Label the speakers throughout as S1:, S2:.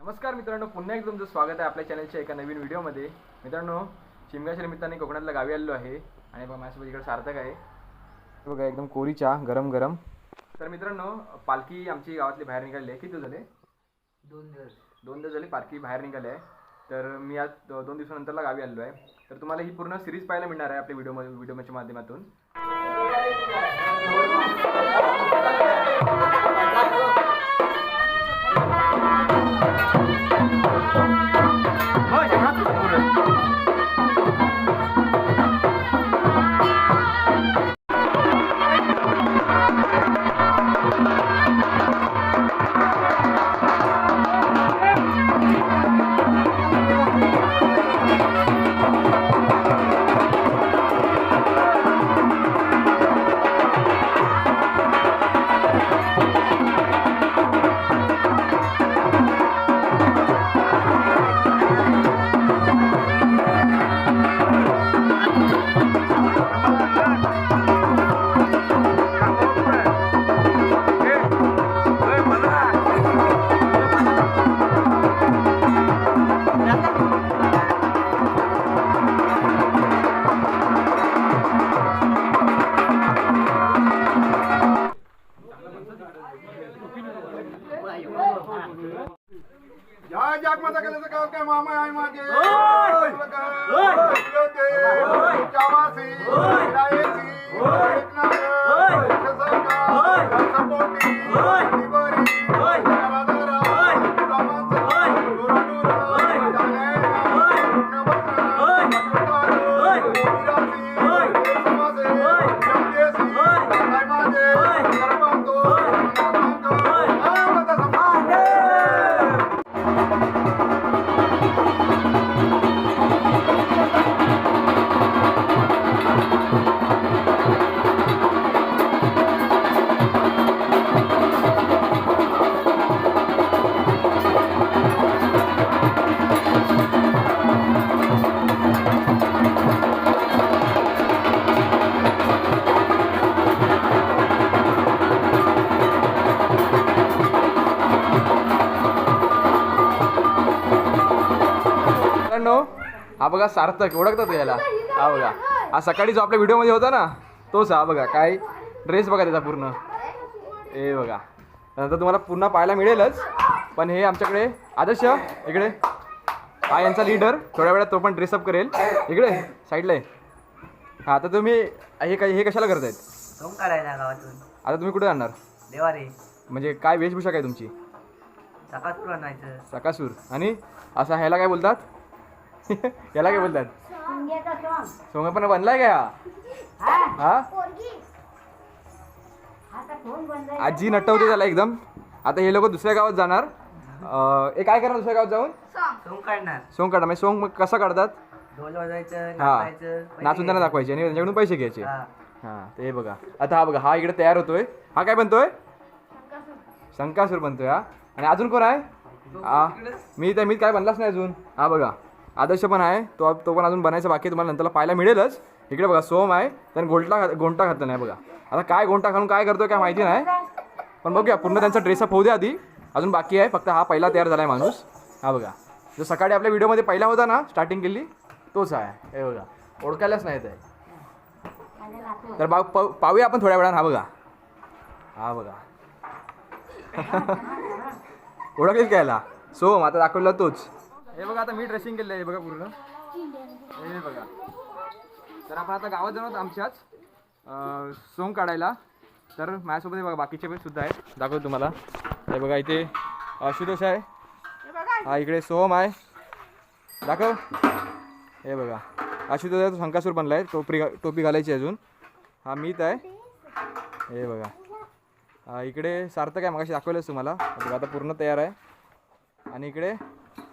S1: नमस्कार मित्रांनो पुन्हा एकदा तुमचं स्वागत आहे आपल्या चॅनलच्या एका नवीन व्हिडिओमध्ये मित्रांनो शिमग्याच्या निमित्ताने कोकणातला गावी आलेलो आहे आणि बघा माझ्यासोबत इकडे सार्थक आहे. बघा एकदम कोरी चहा गरम गरम तर मित्रांनो पालखी आमची गावातली बाहेर निघाली आहे. किती दिवस झाले?
S2: दोन दिवस.
S1: दोन दिवस झाले पालखी बाहेर निघाली आहे. तर मी आज दोन दिवसानंतरला गावी आलेलो आहे. तर तुम्हाला ही पूर्ण सिरीज पाहायला मिळणार आहे आपल्या व्हिडिओ व्हिडिओच्या माध्यमातून. हा बघा सार्थक ओळखतात याला? हा बघा. हा सकाळी जो आपल्या व्हिडिओमध्ये होता ना तोच हा बघा काय ड्रेस बघा त्याचा पूर्ण. हे बघा. नंतर तुम्हाला पुन्हा पाहायला मिळेलच पण हे आमच्याकडे आदर्श इकडे. हा यांचा लीडर थोड्या वेळात तो पण ड्रेसअप करेल. इकडे साईडला आहे हा तर तुम्ही हे काय हे कशाला करतायत?
S2: सोम काढायला गावातून.
S1: आता तुम्ही कुठे जाणार
S2: देवारे.
S1: म्हणजे काय वेशभूषा काय तुमची?
S2: सकाळपूर आणायचं.
S1: सकासूर. आणि असं ह्याला काय बोलतात? याला काय बोलतात? सोंग पण बनलाय का हा हा? आजी नटवते त्याला एकदम. आता हे लोक दुसऱ्या गावात जाणार. हे काय करणार दुसऱ्या गावात जाऊन?
S2: सोम काढणार.
S1: सोंग काढा म्हणजे सोंग मग कसं काढतात? हा. नाचून त्यांना दाखवायचे आणि त्यांच्याकडून पैसे घ्यायचे.
S2: हा.
S1: हा ते बघा. आता हा बघा हा इकडे तयार होतोय. हा काय बनतोय? शंकासूर. बनतोय हा. आणि अजून कोण आहे? मी तर मी काय बनलाच नाही अजून. हा बघा. आदर्श पण आहे. तो तो पण अजून बनायचा बाकी तुम्हाला नंतरला पाहायला मिळेलच. इकडे बघा सोम आहे. त्यानं गोल्टा घात- गोंटा खात नाही बघा. आता काय गोंटा खाऊन काय करतोय काय माहिती नाही. पण बघूया पूर्ण त्यांचा ड्रेसअप होऊ दे आधी. अजून बाकी आहे. फक्त हा पहिला तयार झाला आहे माणूस. हा बघा. जो सकाळी आपल्या व्हिडिओमध्ये पहिला होता ना स्टार्टिंग केली तोच आहे. हे बघा. ओळखायलाच नाही ते तर बा पाहूया आपण थोड्या वेळानं. हा बघा. हा बघा. ओळखलीच घ्यायला सोम आता दाखवला तोच. हे बघा आता मी ड्रेसिंग केलं आहे बघा पूर्ण. हे बघा. तर आपण आता गावात जाणार आमच्याच सोंग काढायला. तर माझ्यासोबत हे बघा बाकीचे पण सुद्धा आहेत. दाखवतो तुम्हाला. हे बघा इथे आशुतोष आहे. हा इकडे सोम आहे. दाखव. हे बघा. आशुतोष आहे तो शंकासूर बनला आहे टोपी घा- टोपी घालायची अजून. हा मीत आहे. हे बघा. इकडे सार्थक आहे. मगाशी दाखवलंच तुम्हाला. बघा आता पूर्ण तयार आहे. आणि इकडे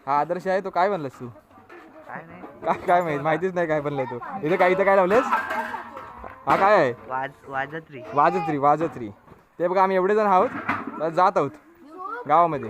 S1: हा आदर्श आहे तो काय बनलास तू?
S2: काय नाही.
S1: काय काय माहीत? माहितीच नाही काय बनलाय तू. इथे काय इथं काय लावलेस हा काय आहे?
S2: वाज वाजत्री.
S1: वाजत्री वाजत्री. ते बघा आम्ही एवढे जण आहोत तर जात आहोत गावामध्ये.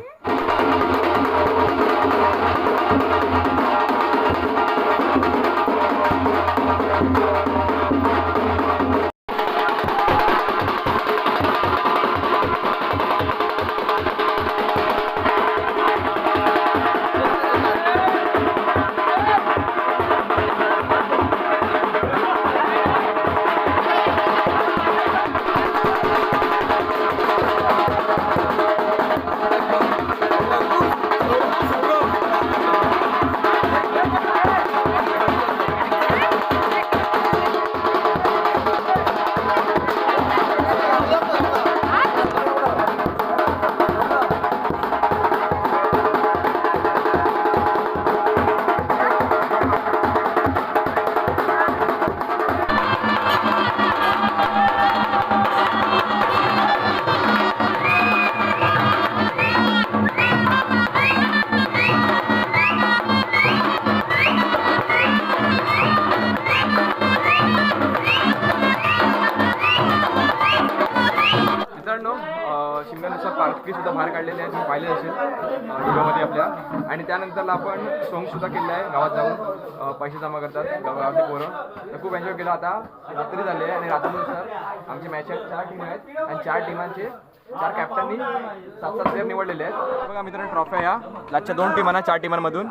S1: आता बाहेर काढलेली आहे तुम्ही पाहिले असेल व्हिडिओमध्ये आपल्या. आणि त्यानंतरला आपण सॉंग सुद्धा आहे गावात जाऊन पैसे जमा करतात गावातले पोरं. तर खूप एन्जॉय केला. आता रात्री झाले आहे आणि रात्रीनुसार आमची मॅच आहेत चार टीम आहेत. आणि चार टीमांचे चार कॅप्टननी सात सात प्लेअर निवडलेले आहेत. बघा मित्रांनो ट्रॉफ्या या लास्टच्या दोन टीमांना चार टीमांमधून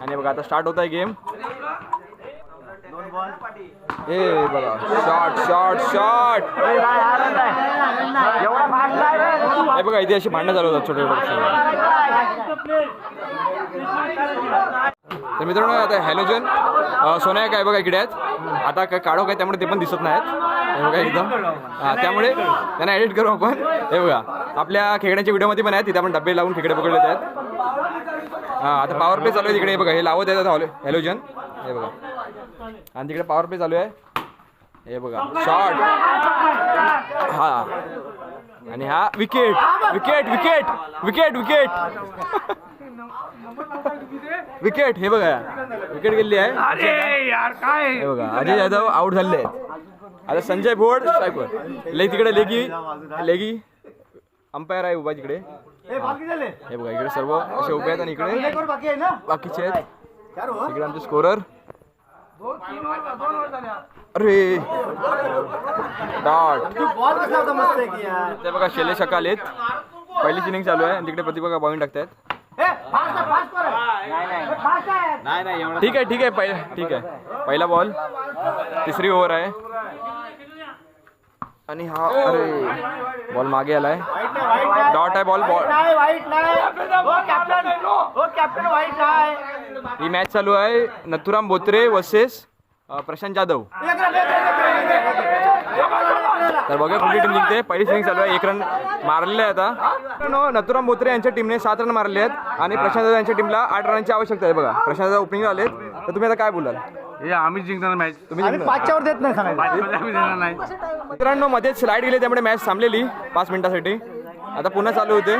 S1: आणि बघा आता स्टार्ट होत आहे गेम दोन ए बघा शॉट शॉट शॉट हे बघा इथे अशी भांडणं चालू होतात छोटे छोटे तर मित्रांनो आता हॅलोजन सोन्या काय बघा इकडे आहेत. आता काय काढो काय त्यामुळे ते पण दिसत नाहीत. हे बघा एकदम. हा, त्यामुळे त्यांना एडिट करू आपण. हे बघा आपल्या खेकड्यांच्या व्हिडिओमध्ये पण आहेत. तिथे आपण डबे लावून खेकडे पकडले आहेत. हा आता पॉवर प्ले चालू आहे तिकडे. हे बघा हे लावत आहेत हॅलोजन हे बघा. आणि तिकडे पॉवर प्ले चालू आहे. हे बघा. शॉट हा. आणि हा wicket wicket wicket wicket wicket wicket हे बघा. विकेट गेली आहे. हे बघा. अजय यादव आउट झाले आहेत. आता संजय भोड स्ट्रायकर ले तिकडे लेगी. लेगी. अंपायर आहे उभा तिकडे. हे बघा इकडे सर्व असे उभे आहेत आणि इकडे बाकीचे आहेत. इकडे आमचे स्कोरर अरे. डॉट ते बघा शैलेश अकाल आहेत. पहिली इनिंग चालू आहे आणि तिकडे प्रतिभा का बॉईंग टाकतायत. ठीक आहे ठीक आहे पहिला ठीक आहे. पहिला बॉल तिसरी ओव्हर आहे. आणि हा अरे बॉल मागे आलाय. डॉट आहे बॉल बॉल ही मॅच चालू आहे. नथुराम बोत्रे वर्सेस प्रशांत जाधव. तर बघा कुठली टीम जिंकते. पहिली इनिंग चालू आहे. एक रन मारलेले आहे आता नथुराम बोत्रे यांच्या टीमने सात रन मारले आहेत आणि प्रशांत जाधव यांच्या टीमला आठ रनची आवश्यकता आहे. बघा प्रशांत जाधव ओपनिंग आलेत. तर तुम्ही आता काय बोलाल?
S3: हे आम्ही जिंकणार मॅच
S1: तुम्ही जिंकणार.
S3: पाचमध्ये आम्ही देणार नाही.
S1: मित्रांनो मध्येच स्लाईड गेले त्यामुळे मॅच थांबलेली पाच मिनिटासाठी. आता पुन्हा चालू होते.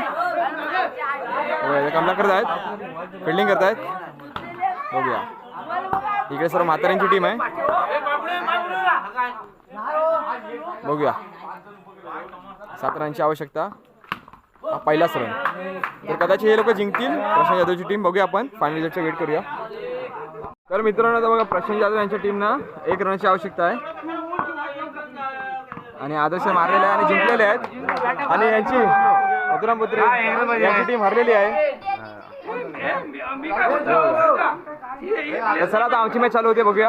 S1: कमलाकर आहेत फिल्डिंग करतायत. बघूया. इकडे सर्व म्हाताऱ्यांची टीम आहे. बघूया. सात रनची आवश्यकता. हा पहिलाच रन तर कदाचित हे लोक जिंकतील प्रशांत जाधवची टीम बघूया आपण. फायनल रिझल्टचा वेट करूया. तर मित्रांनो आता बघा प्रशांत जाधव यांच्या टीमना एक रनची आवश्यकता आहे. आणि आदर्श मारलेले आहे आणि जिंकलेले आहेत. आणि यांची मथुराम पुत्री यांची टीम हरलेली आहे. तर चला आता आमची मॅच चालू होते बघूया.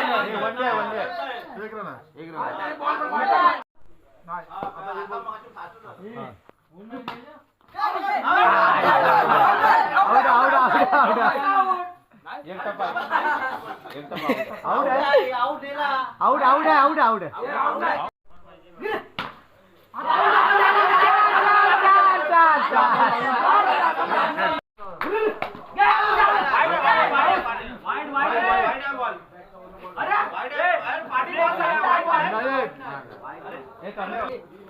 S3: एक रन है एक रन है बॉल पर वाइड नाइस अब ये बॉल माचू खाचू ना घूम में ले जा आउट आउट आउट आउट एक टप्पा एक टप्पा आउट है आउट है आउट आउट है आउट आउट है
S2: painel?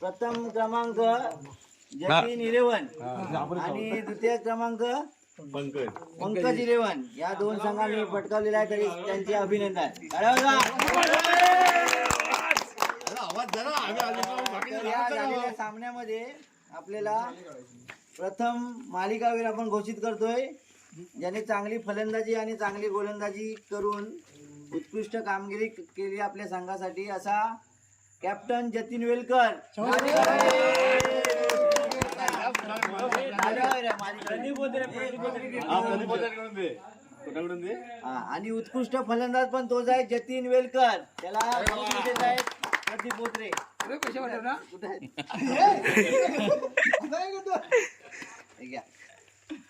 S4: प्रथम क्रमांक जतीन इलेवन आणि द्वितीय क्रमांक पंकज. इलेवन या दोन संघांनी पटकावलेला आहे तरी त्यांचे अभिनंदन. या झालेल्या सामन्यामध्ये आपल्याला प्रथम मालिकावीर आपण घोषित करतोय. ज्याने चांगली फलंदाजी आणि चांगली गोलंदाजी करून उत्कृष्ट कामगिरी केली आपल्या संघासाठी असा कॅप्टन जतीन वेलकर. हा, आणि उत्कृष्ट फलंदाज पण तोच आहे जतीन वेलकर. त्याला बक्षीस देत आहेत प्रदीप बोत्रे. कुठे आहेत? हे घ्या.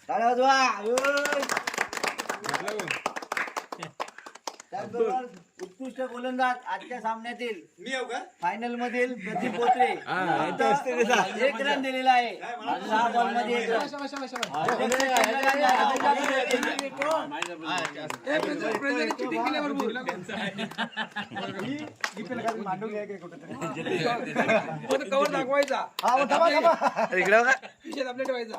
S4: टाळ्या वाजवा. त्याचबरोबर उत्कृष्ट गोलंदाज आजच्या सामन्यातील फायनल मधील प्रदीप बोत्रे फक्त एक रन दिलेला आहे सहा बॉलमध्ये एक रन.
S1: कवर दाखवायचा विषय आपल्या ठेवायचा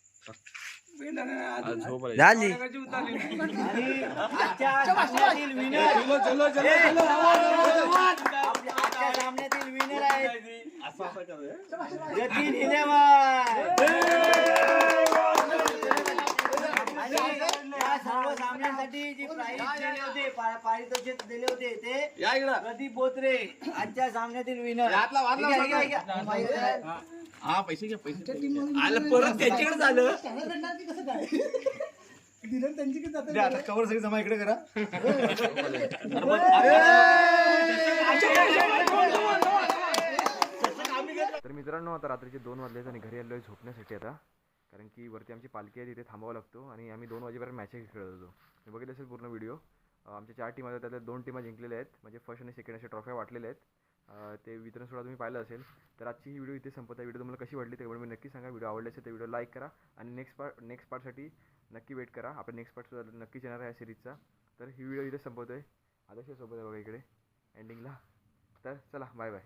S4: विनर आहेत जतीन इलेवन आणि या सर्व सामन्यांसाठी जी प्राईज दिले होते पा- पारितोषिक दिले होते ते प्रदीप बोत्रे आजच्या सामन्यातील विनर
S1: तर मित्रांनो आता रात्रीचे दोन वाजले आहेत आणि घरी आलो आहे झोपण्यासाठी आता. कारण की वरती आमची पालखी आहे तिथे थांबावं लागतो आणि आम्ही दोन वाजेपर्यंत मॅच खेळत होतो. मी बघितलं असेल पूर्ण व्हिडिओ आमच्या चार टीम आहेत त्यातल्या दोन टीमा जिंकलेल्या आहेत. म्हणजे फर्स्ट आणि सेकंड अशा ट्रॉफ्या वाटलेल्या आहेत. ते वितरण सोडा तुम्ही पाहिलं असेल. तर आजची ही व्हिडिओ इथे संपत आहे. व्हिडिओ तुम्हाला कशी वाटली ते मी नक्की सांगा. व्हिडिओ आवडले असेल तर व्हिडिओ लाईक करा आणि नेक्स्ट पार्ट नेक्स्ट पार्टसाठी नक्की वेट करा. आपण नेक्स्ट पार्ट सुद्धा नक्कीच येणार आहे या सिरीजचा तर ही व्हिडिओ इथे संपवतो आहे. आदर्श सोबत आहे बघा इकडे. एंडिंगला तर चला बाय बाय